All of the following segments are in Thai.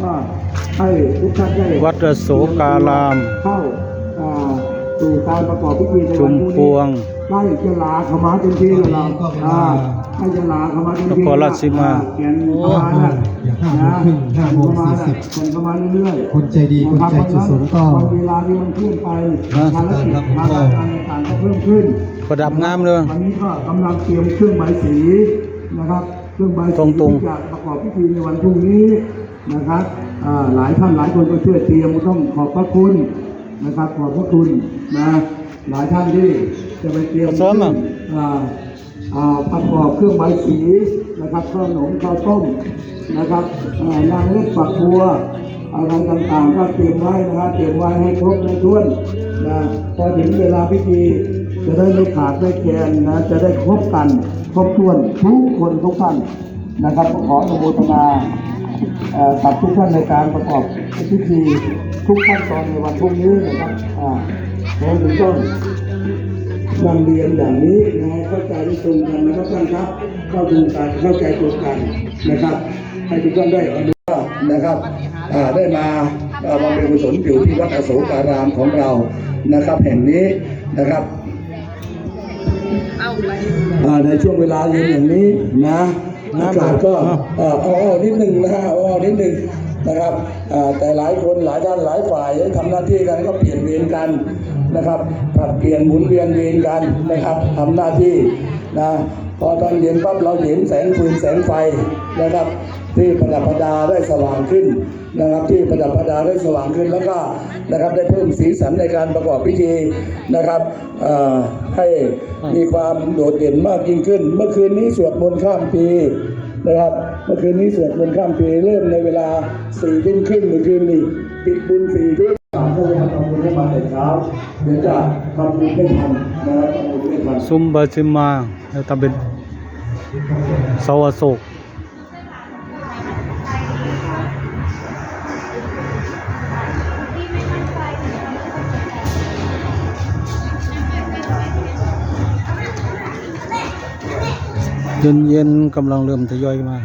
ก็ให้ทุกท่านได้วัดอโศการามเข้าอ่าสู่การประกอบพิธีในชุวันมพรุ่งพนี้วง ใกล้จะลาเขามาเต็มที่แล้วเราอ่าใกล้จะลาเขามาเต็มที่นครราชสีมา เขียนเข้ามานะอย่าห้าโมงครึ่งห้าโมงสี่สิบคนเข้ามาเรื่อยๆ คนใจดี คนใจจุดสูงก็ วันเวลาที่มันเคลื่อนไปฮะภารกิจภารการต่างๆก็เพิ่มขึ้นประดับงามเลย วันนี้ก็กำลังเตรียมเครื่องใบสีนะครับ เครื่องใบสีตรงๆ ที่จะประกอบพิธีในวันพรุ่งนี้ นะครับอ่าหลายท่านหลายคนก็ช่วยเตรียมก็ต้องขอบพระคุณนะครับ ขอบพระคุณนะหลายท่านที่จะไปเตรียมซ้อมอะอ่าอ่าประกอบเครื่องใบสีนะครับขนมข้าวต้มนะครับอ่านางเล็กปักบัวอะไรต่างๆก็เตรียมไว้นะครับเตรียมไว้ให้ครบในท้วนนะพอถึงเวลาพิธีจะได้ไม่ขาดไม่แคลนนะจะได้ครบกัน ครบถ้วนทุกคนทุกท่านนะครับขออนุโมทนา กับทุกท่านในการประกอบพิธีทุกขั้นตอนในวันพรุ่งนี้นะครับอ่าผมถึงต้องนำเรียนอย่างนี้นะเข้าใจได้ตรงกันนะครับท่านครับ เข้าดูกันเข้าใจตรงกันนะครับให้ทุกท่านได้อนุภาพนะครับอ่าได้มาเอ่อบำเพ็ญกุศลอยู่ที่วัดอโศการามของเรานะครับ แห่งนี้นะครับในช่วงเวลาเย็นอย่างนี้นะ อากาศก็เอ่อเอาเอานิดหนึ่งนะฮะเอาเอานิดหนึ่งนะครับอ่าแต่หลายคนหลายท่านหลายฝ่ายทำหน้าที่กันก็เปลี่ยนเวรกัน นะครับผลัดเปลี่ยนหมุนเวียนเวรกันนะครับทำหน้าที่นะพอตอนเย็นปั๊บเราเห็นแสงฟืนแสงไฟนะครับ ที่ประดับประดาได้สว่างขึ้นนะครับ ที่ประดับประดาได้สว่างขึ้นแล้วก็นะครับได้เพิ่มสีสันในการประกอบพิธีนะครับให้มีความโดดเด่นมากยิ่งขึ้น เมื่อคืนนี้สวดมนต์ข้ามปีนะครับ เมื่อคืนนี้สวดมนต์ข้ามปีเริ่มในเวลาสี่ทุ่มครึ่งเมื่อคืนนี้ปิดบุญสี่ทุ่มสามทำบุญให้ม เช้าเดี๋ยวจะทำบุญไม่ทันนะครับทำบุญไม่ทันซุ้มบาชิมาแล้วทำเป็นเสาอโศกเย็นเย็นๆกำลังเริ่มทยอยมา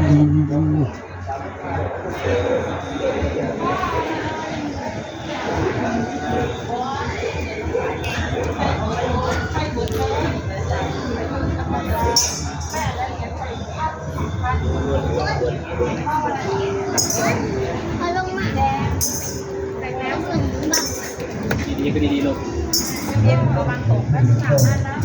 อืม เอาลงมาแต่น้ำมันบังดีก็ดีๆลูกเย็นก็วังตกแล้วสามารถแล้ว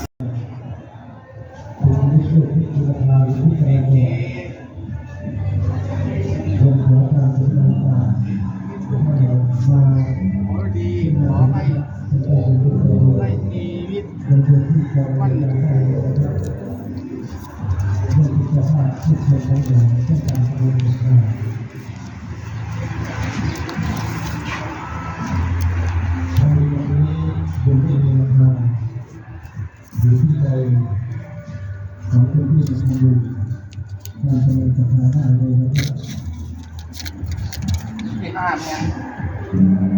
ดีขอไปไล่ชีวิตวั จะทาที่เป็นประโยชน์อการบริโภคทางนี้ผมได้เรียนมางยู่ที่ใจของคที่จะทำบุญกรจะเป็นสัปดาห์หน้าเลยนะครับที่าเนี่ย